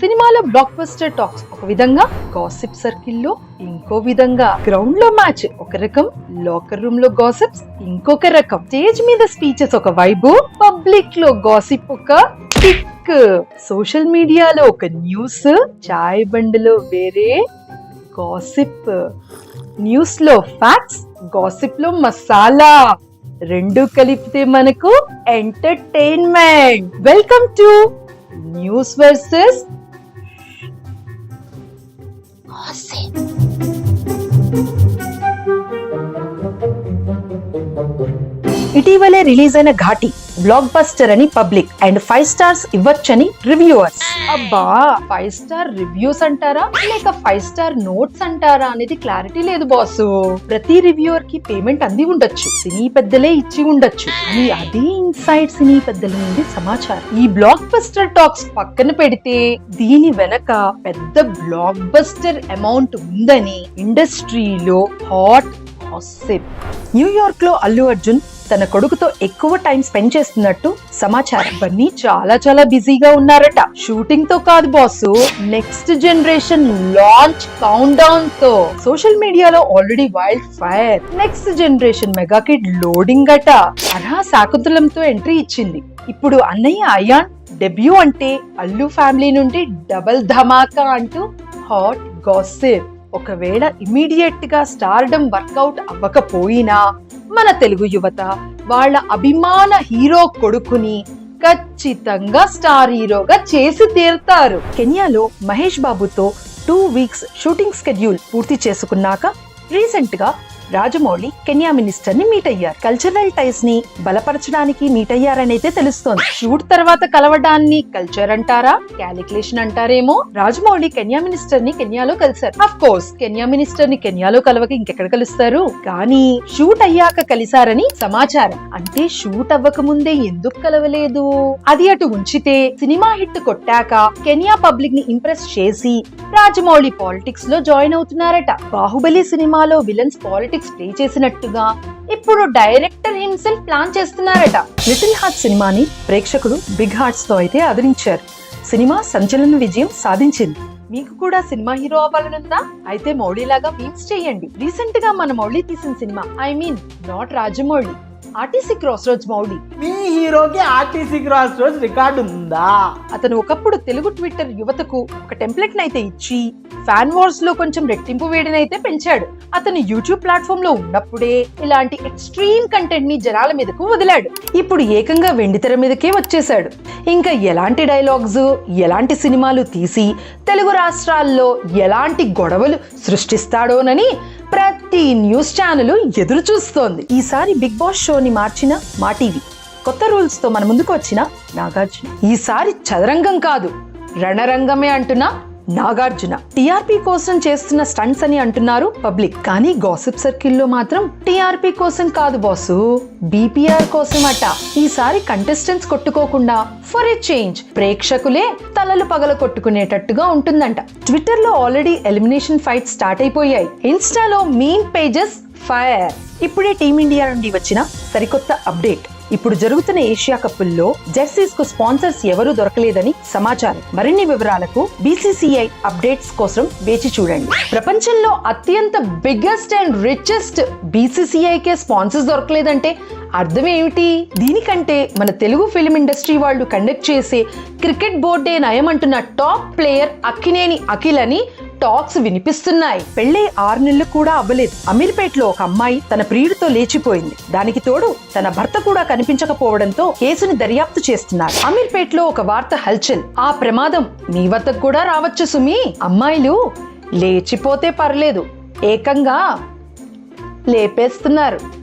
సినిమాలో block buster talks ఒక విధంగా గాసిప్ సర్కిల్లో ఇంకో విధంగా. గ్రౌండ్లో మ్యాచ్ ఒక రకం లాకర్ రూమ్లో గాసిప్స్ ఇంకొక రకం. స్టేజ్ మీద స్పీచెస్ ఒక వైబు పబ్లిక్లో గాసిప్ ఒక టిక్ సోషల్ మీడియాలో ఒక న్యూస్ చాయ్ బండిలో వేరే గాసిప్ న్యూస్లో ఫ్యాక్ట్స్ గాసిప్లో మసాలా రెండు కలిపితే మనకు entertainment welcome to news versus ఇటీవలే రిలీజ్ అయిన ఘాటి బ్లాక్ బస్టర్ అని పబ్లిక్ అండ్ ఫైవ్ స్టార్స్ ఇవ్వచ్చని రివ్యూవర్స్ అబ్బా ఫైవ్ స్టార్ రివ్యూస్ అంటారా? లేక ఫైవ్ స్టార్ నోట్స్ అంటారా అనేది క్లారిటీ లేదు బాసు. ప్రతి రివ్యూవర్కి పేమెంట్ అంది ఉండొచ్చు సినీ పెద్దలే ఇచ్చి ఉండొచ్చు. అని అదే ఇన్సైడ్ సినీ పెద్దల నుండి సమాచారం. ఈ బ్లాక్ బస్టర్ టాక్స్ పక్కన పెడితే దీని వెనక పెద్ద బ్లాక్ బస్టర్ అమౌంట్ ఉందని ఇండస్ట్రీలో హాట్ న్యూయార్క్లో అల్లు అర్జున్ తన కొడుకుతో ఎక్కువ టైం స్పెండ్ చేస్తున్నట్టు సమాచారం. బన్నీ చాలా చాలా బిజీగా ఉన్నారట. షూటింగ్తో కాదు boss. Next generation launch count డౌన్తో. Social మీడియాలో already wildfire. Next generation mega kid loading అట. అర్హా శాకుంతలంతో ఎంట్రీ ఇచ్చింది. ఇప్పుడు అన్నయ్య అయాన్ డెబ్యూ అంటే అల్లు ఫ్యామిలీ నుండి డబల్ ధమాకా అంటూ హాట్ గాసిప్. ఒకవేళ ఇమీడియట్గా స్టార్డమ్ వర్కౌట్ అవ్వకపోయినా మన తెలుగు యువత వాళ్ళ అభిమాన హీరో కొడుకుని ఖచ్చితంగా స్టార్ హీరోగా చేసి తీరుతారు. కెన్యాలో మహేష్ బాబుతో టూ వీక్స్ షూటింగ్ స్కెడ్యూల్ పూర్తి చేసుకున్నాక రీసెంట్గా రాజమౌళి కెన్యా మినిస్టర్ని మీట్ అయ్యారు కల్చరల్ టైస్ని బలపరచడానికి మీట్ అయ్యారనైతే తెలుస్తోంది. షూట్ తర్వాత కలవడాన్ని కల్చర్ అంటారా? క్యాలిక్యులేషన్ అంటారేమో? రాజమౌళి కెన్యా మినిస్టర్ని కెన్యాలో కలిశారు. అఫ్ కోర్స్ కెన్యా మినిస్టర్ని కెన్యాలో కలవక ఇంకెక్కడ కలుస్తారు? కానీ షూట్ అయ్యాక కలిశారని సమాచారం. అంటే షూట్ అవ్వక ముందే ఎందుకు కలవలేదు? అది అటు ఉంచితే సినిమా హిట్ కొట్టాక కెన్యా పబ్లిక్ని ఇంప్రెస్ చేసి రాజమౌళి పాలిటిక్స్లో జాయిన్ అవుతున్నారట. బాహుబలి సినిమాలో విలన్స్ పాలిటిక్స్ ప్లే చేసినట్టుగా ఇప్పుడు డైరెక్టర్ హిమ్సెల్ఫ్ ప్లాన్ చేస్తున్నారట. లిటిల్ హార్ట్ సినిమాని ప్రేక్షకులు బిగ్ హార్ట్స్తో అయితే ఆదరించారు. సినిమా సంచలన విజయం సాధించింది. మీకు కూడా సినిమా హీరో అవ్వాలనుందా? అయితే మౌళిలాగా మీమ్స్ చేయండి. రీసెంట్గా మన మౌళి తీసిన cinema I mean not Rajamouli. RTC cross roads Mouli. మీ హీరోకి ఆర్టీసీ క్రాస్ రోడ్స్ రికార్డు ఉందా అతను ఒకప్పుడు తెలుగు ట్విట్టర్ యువతకు ఒక టెంప్లెట్ నైతే ఇచ్చి ఫ్యాన్ వార్స్లో కొంచెం రెట్టింపు వేడినైతే పెంచాడు. అతను యూట్యూబ్ ప్లాట్ఫామ్లో ఉన్నప్పుడే ఇలాంటి ఎక్స్ట్రీమ్ కంటెంట్ని జనాల మీదకు వదిలాడు. ఇప్పుడు ఏకంగా వెండితెర మీదకే వచ్చేశాడు. ఇంకా ఎలాంటి డైలాగ్స్ ఎలాంటి సినిమాలు తీసి తెలుగు రాష్ట్రాల్లో ఎలాంటి గొడవలు సృష్టిస్తాడోనని ప్రతి న్యూస్ ఛానల్ ఎదురు చూస్తోంది. ఈసారి బిగ్ బాస్ షోని మార్చిన మా టీవీ. కొత్త రూల్స్తో మన ముందుకు వచ్చిన నాగార్జున. ఈసారి చదరంగం కాదు రణరంగమే అంటున్నా నాగార్జున. టీఆర్పీ కోసం చేస్తున్న స్టంట్స్ అని అంటున్నారు పబ్లిక్. కానీ గాసిప్ సర్కిల్లో మాత్రం టీఆర్పీ కోసం కాదు బాసు. బీపీఆర్ కోసం అట ఈసారి కంటెస్టెంట్స్ కొట్టుకోకుండా ఫర్ ఎ చేంజ్ ప్రేక్షకులే తలలు పగల కొట్టుకునేటట్టుగా ఉంటుందంట. ట్విట్టర్లో ఆల్రెడీ ఎలిమినేషన్ ఫైట్ స్టార్ట్ అయిపోయాయి. ఇన్స్టాలో మీన్ పేజెస్ ఫైర్. ఇప్పుడే టీమిండియా నుండి వచ్చిన సరికొత్త అప్డేట్. ఇప్పుడు జరుగుతున్న ఏషియా కప్పుల్లో జెర్సీస్కు స్పాన్సర్స్ ఎవరూ దొరకలేదని సమాచారం. మరిన్ని వివరాలకు బీసీసీఐ అప్డేట్స్ కోసం వేచి చూడండి. ప్రపంచంలో అత్యంత బిగ్గెస్ట్ అండ్ రిచెస్ట్ బీసీసీఐకే స్పాన్సర్స్ దొరకలేదంటే అర్థం ఏమిటి దీనికంటే మన తెలుగు ఫిల్మ్ ఇండస్ట్రీ వాళ్ళు కండక్ట్ చేసే క్రికెట్ బోర్డే నయమంటున్న టాప్ ప్లేయర్ అక్కినేని అఖిల్ అని టాక్స్ వినిపిస్తున్నాయి. పెళ్ళి ఆరు నెలలు కూడా అవ్వలేదు. అమీర్పేటలో ఒక అమ్మాయి తన ప్రియుడితో లేచిపోయింది. దానికి తోడు తన భర్త కూడా కనిపించకపోవడంతో కేసుని దర్యాప్తు చేస్తున్నారు. అమీర్పేటలో ఒక వార్త హల్చల్. ఆ ప్రమాదం మీ వద్దకు కూడా రావచ్చు సుమి. అమ్మాయిలు లేచిపోతే పర్లేదు. ఏకంగా లేపేస్తున్నారు.